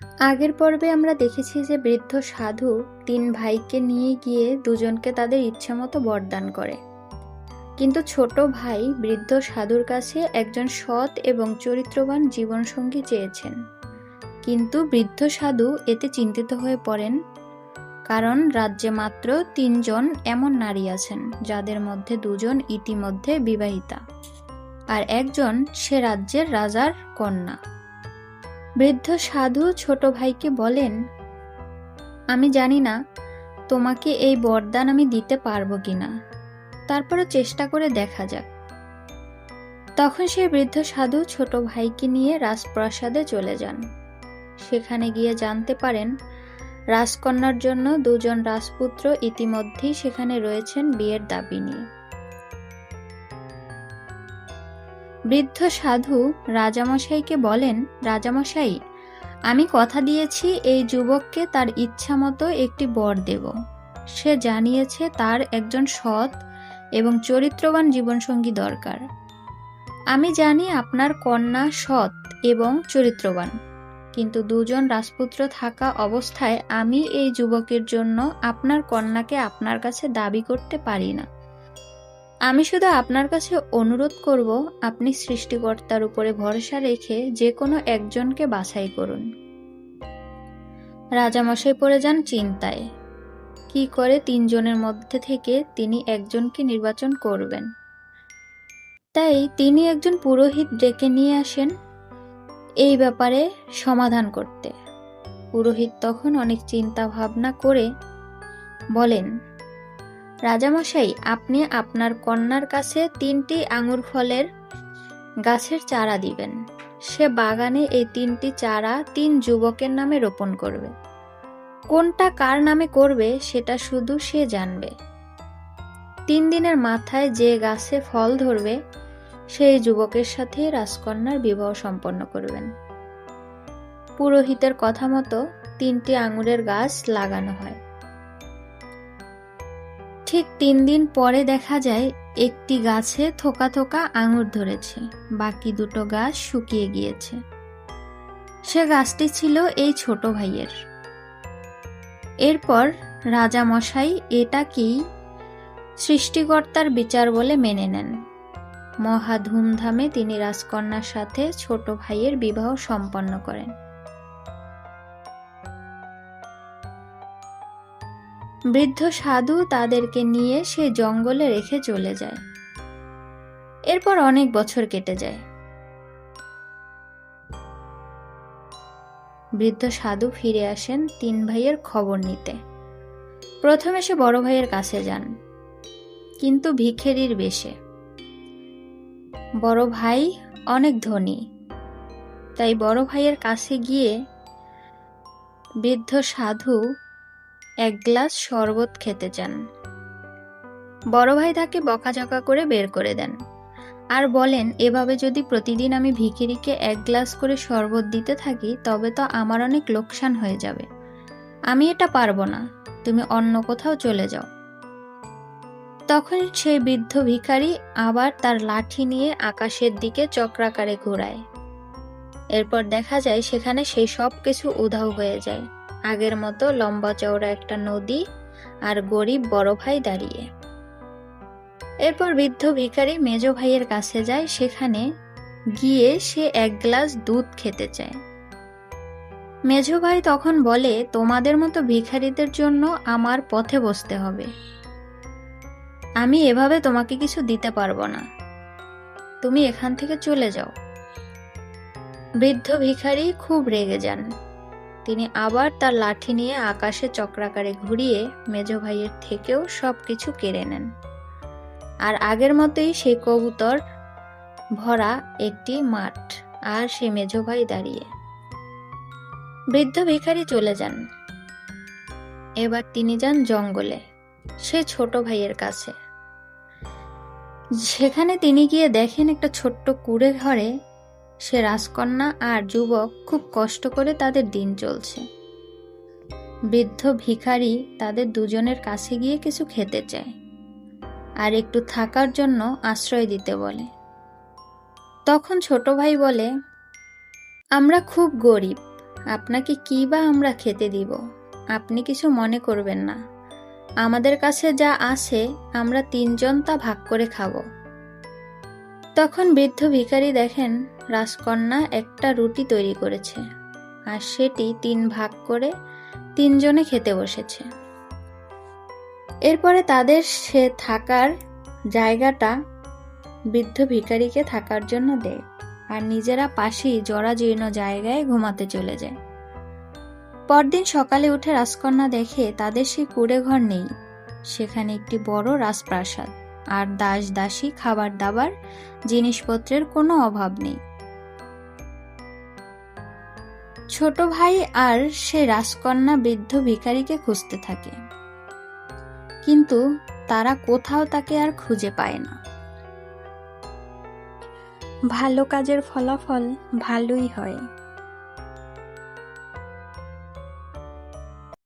আগের পর্বে আমরা দেখেছি যে বৃদ্ধ সাধু তিন ভাইকে নিয়ে গিয়ে দুজনকে তাদের ইচ্ছামতো বরদান করে। কিন্তু ছোট ভাই বৃদ্ধ সাধুর কাছে একজন সৎ এবং চরিত্রবান জীবনসঙ্গী চেয়েছেন। কিন্তু বৃদ্ধ সাধু এতে চিন্তিত হয়ে পড়েন, কারণ রাজ্যে মাত্র তিনজন এমন নারী আছেন, যাদের মধ্যে দুজন ইতিমধ্যে বিবাহিতা। আর একজন সে রাজ্যের রাজার কন্যা। বৃদ্ধ সাধু ছোট ভাইকে বলেন, আমি জানি না তোমাকে এই বরদান আমি দিতে পারব কিনা। তারপরও চেষ্টা করে দেখা যাক। তখন সে বৃদ্ধ সাধু ছোট ভাইকে নিয়ে রাজপ্রাসাদে চলে যান। সেখানে গিয়ে জানতে পারেন, রাজকন্যার জন্য দুজন রাজপুত্র ইতিমধ্যেই সেখানে রয়েছেন বিয়ের দাবি নিয়ে। বৃদ্ধ সাধু রাজামশাইকে বলেন, রাজামশাই, আমি কথা দিয়েছি, এই যুবককে তার ইচ্ছা মতো একটি বর দেব। সে জানিয়েছে তার একজন সৎ এবং চরিত্রবান জীবনসঙ্গী দরকার। আমি জানি আপনার কন্যা সৎ এবং চরিত্রবান, কিন্তু দুজন রাজপুত্র থাকা অবস্থায় আমি এই যুবকের জন্য আপনার কন্যাকে আপনার কাছে দাবি করতে পারি না। আমি শুধু আপনার কাছে অনুরোধ করব, আপনি সৃষ্টিকর্তার উপরে ভরসা রেখে যে কোনো একজনকে বাছাই করুন। রাজামশাই পড়ে যান চিন্তায়। কি করে তিনজনের মধ্যে থেকে তিনি একজনকে নির্বাচন করবেন? তাই তিনি একজন পুরোহিত ডেকে নিয়ে আসেন এই ব্যাপারে সমাধান করতে। পুরোহিত তখন অনেক চিন্তা ভাবনা করে বলেন রাজামশাই, আপনি আপনার কন্যার কাছে তিনটি আঙুর ফলের গাছের চারা দিবেন। সে বাগানে এই তিনটি চারা তিন যুবকের নামে রোপণ করবে। কোনটা কার নামে করবে, সেটা শুধু সে জানবে। তিন দিনের মাথায় যে গাছে ফল ধরবে, সেই যুবকের সাথে রাজকন্যার বিবাহ সম্পন্ন করবেন। পুরোহিতের কথা মতো তিনটি আঙুরের গাছ লাগানো হয়। ঠিক তিন দিন পরে দেখা যায়, একটি গাছে থোকা থোকা আঙুর ধরেছে, বাকি দুটো গাছ শুকিয়ে গিয়েছে। সে গাছটি ছিল এই ছোট ভাইয়ের। এরপর রাজা মশাই এটাকেই সৃষ্টিকর্তার বিচার বলে মেনে নেন। মহা ধুমধামে তিনি রাজকন্যার সাথে ছোট ভাইয়ের বিবাহ সম্পন্ন করেন। বৃদ্ধ সাধু তাদেরকে নিয়ে সে জঙ্গলে রেখে চলে যায়। এরপর অনেক বছর কেটে যায়। বৃদ্ধ সাধু ফিরে আসেন তিন ভাইয়ের খবর নিতে। প্রথমে সে বড় ভাইয়ের কাছে যান, কিন্তু ভিখেরির বেশে। বড় ভাই অনেক ধনী, তাই বড় ভাইয়ের কাছে গিয়ে বৃদ্ধ সাধু এক গ্লাস শরবত খেতে চান। বড় ভাই তাকে বকাঝকা করে বের করে দেন। আর বলেন, এভাবে যদি প্রতিদিন আমি ভিখিরিকে এক গ্লাস করে শরবত দিতে থাকি, তবে তো আমার অনেক লোকসান হয়ে যাবে। আমি এটা পারব না। তুমি অন্য কোথাও চলে যাও। তখন সেই বৃদ্ধ ভিখারি আবার তার লাঠি নিয়ে আকাশের দিকে চক্রাকারে ঘোরায়। এরপর দেখা যায় সেখানে সেই সব কিছু উধাও হয়ে যায়। আগের মতো লম্বা চওড়া একটা নদী আর গরিব বড় ভাই দাঁড়িয়ে। এরপর বৃদ্ধ ভিখারি মেজ ভাইয়ের কাছে যায়, সেখানে গিয়ে সে এক গ্লাস দুধ খেতে চায়। মেজ ভাই তখন বলে, তোমাদের মতো ভিখারিদের জন্য আমার পথে বসতে হবে। আমি এভাবে তোমাকে কিছু দিতে পারব না। তুমি এখান থেকে চলে যাও। বৃদ্ধ ভিখারি খুব রেগে যান। তিনি আবার তার লাঠি নিয়ে আকাশে চক্রাকারে ঘুরিয়ে মেজ ভাইয়ের থেকেও সব কিছু কেড়ে নেন। আর আগের মতোই সেই কবুতর ভরা একটি মাঠ আর সে মেজ ভাই দাঁড়িয়ে। বৃদ্ধ ভিখারি চলে যান। এবার তিনি যান জঙ্গলে, সে ছোট ভাইয়ের কাছে। সেখানে তিনি গিয়ে দেখেন একটা ছোট্ট কুড়ে ঘরে সে রাজকন্যা আর যুবক খুব কষ্ট করে তাদের দিন চলছে। বৃদ্ধ ভিখারি তাদের দুজনের কাছে গিয়ে কিছু খেতে চায় আর একটু থাকার জন্য আশ্রয় দিতে বলে। তখন ছোট ভাই বলে, আমরা খুব গরিব, আপনাকে কী বা আমরা খেতে দিব? আপনি কিছু মনে করবেন না। আমাদের কাছে যা আছে, আমরা তিনজন তা ভাগ করে খাব। তখন বৃদ্ধ ভিখারি দেখেন রাজকন্যা একটা রুটি তৈরি করেছে আর সেটি তিন ভাগ করে তিনজনে খেতে বসেছে। এরপরে তাদের সে থাকার জায়গাটা বৃদ্ধ ভিখারিকে থাকার জন্য দেয় আর নিজেরা পাশেই জরাজীর্ণ জায়গায় ঘুমাতে চলে যায়। পরদিন সকালে উঠে রাজকন্যা দেখে তাদের সেই কুড়ে ঘর নেই, সেখানে একটি বড় রাজপ্রাসাদ। আর দাস দাসী খাবার দাবার, জিনিসপত্রের কোনো অভাব নেই। ছোট ভাই আর সে রাজকন্যা বৃদ্ধ ভিখারিকে খুঁজতে থাকে। কিন্তু তারা কোথাও তাকে আর খুঁজে পায় না। ভালো কাজের ফলাফল ভালোই হয়।